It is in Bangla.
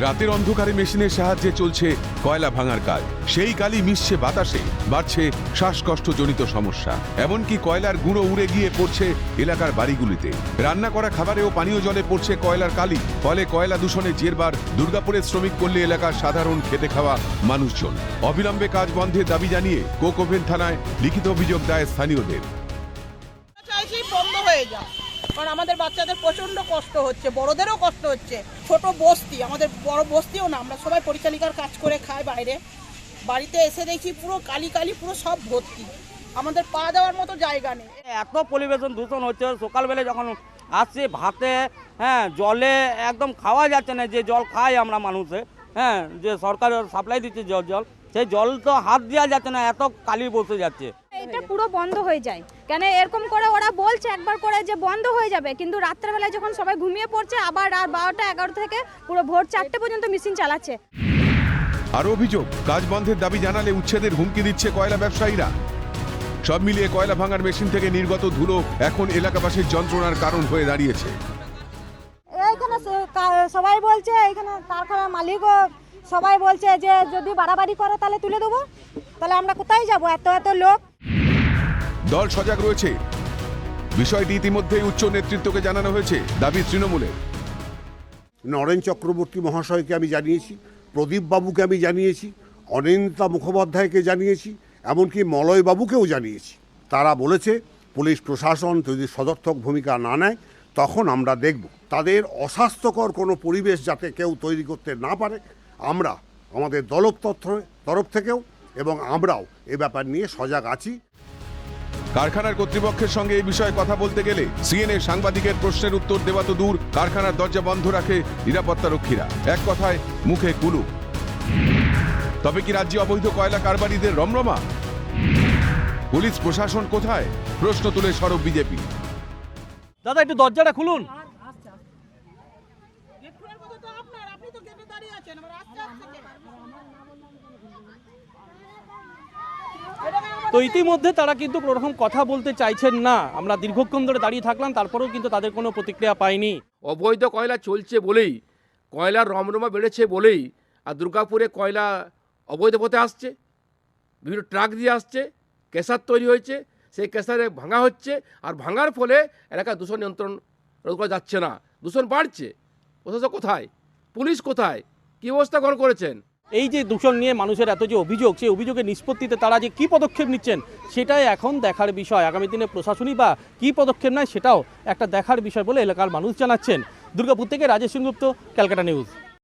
রাতের অন্ধকারে মেশিনের সাহায্যে চলছে কয়লা ভাঙার কাজ। সেই কালি মিশছে বাতাসে, বাড়ছে শ্বাসকষ্টজনিত সমস্যা। এমনকি কয়লার গুঁড়ো উড়ে গিয়ে পড়ছে এলাকার বাড়িগুলিতে। রান্না করা খাবারে ও পানীয় জলে পড়ছে কয়লার কালি। ফলে কয়লা দূষণে জেরবার দুর্গাপুরের শ্রমিক পল্লী এলাকার সাধারণ খেতে খাওয়া মানুষজন। অবিলম্বে কাজ বন্ধের দাবি জানিয়ে কোকোভেন থানায় লিখিত অভিযোগ দেয় স্থানীয়দের। হয়ে যাক। কারণ আমাদের বাচ্চাদের প্রচণ্ড কষ্ট হচ্ছে বড়দেরও কষ্ট হচ্ছে। ছোট বস্তি আমাদের বড় বস্তিও না আমরা সবাই পরিচালিকার কাজ করে খাই বাইরে। বাড়িতে এসে দেখি পুরো কালি কালি পুরো সব ভর্তি। আমাদের পা দেওয়ার মতো জায়গা নেই। এত পরিবেশন দূষণ হচ্ছে সকালবেলা যখন আসছে ভাতে হ্যাঁ জলে একদম খাওয়া যাচ্ছে না যে জল খাই আমরা মানুষে হ্যাঁ যে সরকার সাপ্লাই দিচ্ছে জল জল সেই জল তো হাত দেওয়া যাচ্ছে না এত কালি বসে যাচ্ছে। এটা পুরো বন্ধ হয়ে যায়। কেন এরকম করে ওরা বলছে একবার করে যে বন্ধ হয়ে যাবে কিন্তু রাত্রেবেলায় যখন সবাই ঘুমিয়ে পড়ছে আবার রাত বারোটা এগারো থেকে পুরো ভোর চারটে পর্যন্ত মেশিন চালাচ্ছে। আরও অভিযোগ কাজ বন্ধের দাবি জানালে উচ্ছেদের হুমকি দিচ্ছে কয়লা ব্যবসায়ীরা। সব মিলিয়ে কয়লা ভাঙার মেশিন থেকে নির্গত ধুলো এখন এলাকাবাসীর যন্ত্রণার কারণ হয়ে দাঁড়িয়েছে। এইখানে সবাই বলছে এইখানে কারখানার মালিকও সবাই বলছে যে যদি বাড়াবাড়ি করে তাহলে তুলে দেবো। তাহলে আমরা কোথায় যাব? এত এত লোক। দল সজাগ রয়েছে। বিষয়টি ইতিমধ্যেই উচ্চ নেতৃত্বকে জানানো হয়েছে, দাবি তৃণমূলের। নরেন চক্রবর্তী মহাশয়কে আমি জানিয়েছি প্রদীপ বাবুকে আমি জানিয়েছি, অনিন্দিতা মুখোপাধ্যায়কে জানিয়েছি, এমনকি মলয় বাবুকেও জানিয়েছি। তারা বলেছে, পুলিশ প্রশাসন যদি সদর্থক ভূমিকা না নেয়, তখন আমরা দেখব। তাদের অস্বাস্থ্যকর কোনো পরিবেশ যাতে কেউ তৈরি করতে না পারে, আমরা আমাদের দলতত্ত্ব তরফ থেকেও এবং আমরাও এ ব্যাপার নিয়ে সজাগ আছি। কারখানার কর্তৃপক্ষের সঙ্গে এই বিষয়ে কথা বলতে গেলে সিএনএ সাংবাদিকের প্রশ্নের উত্তর দেওয়া তো দূর কারখানার দরজা বন্ধ রাখে নিরাপত্তা রক্ষীরা এক কথায় মুখে কুলু। তবে কি রাজ্যে অবৈধ কয়লা কারবারিদের রমরমা? পুলিশ প্রশাসন কোথায়? প্রশ্ন তুলে সরব বিজেপি। দাদা একটু দরজাটা খুলুন। আপনি তো গেটে দাঁড়িয়ে আছেন আসতে আসতে কে? তো ইতিমধ্যে তারা কিন্তু কোনোরকম কথা বলতে চাইছেন না। আমরা দীর্ঘক্ষণ ধরে দাঁড়িয়ে থাকলাম, তারপরেও কিন্তু তাদের কোনো প্রতিক্রিয়া পাইনি। অবৈধ কয়লা চলছে বলেই, কয়লার রমরমা বেড়েছে বলেই, আর দুর্গাপুরে কয়লা অবৈধ পথে আসছে, বিভিন্ন ট্রাক দিয়ে আসছে, কেসার তৈরি হয়েছে, সেই কেসারে ভাঙা হচ্ছে, আর ভাঙার ফলে এলাকায় দূষণ নিয়ন্ত্রণ রোধ করা যাচ্ছে না। দূষণ বাড়ছে। প্রশাসক কোথায়? পুলিশ কোথায়? কী ব্যবস্থা গ্রহণ করেছেন? এই যে দূষণ নিয়ে মানুষের এত যে অভিযোগ, সেই অভিযোগের নিষ্পত্তিতে তারা যে কি পদক্ষেপ নিচ্ছেন, সেটাই এখন দেখার বিষয়। আগামী দিনে প্রশাসনই বা কি পদক্ষেপ নেয়, সেটাও একটা দেখার বিষয় বলে এলাকার মানুষ জানাচ্ছেন। দুর্গাপুর থেকে রাজেশ সেনগুপ্ত, ক্যালকাটা নিউজ।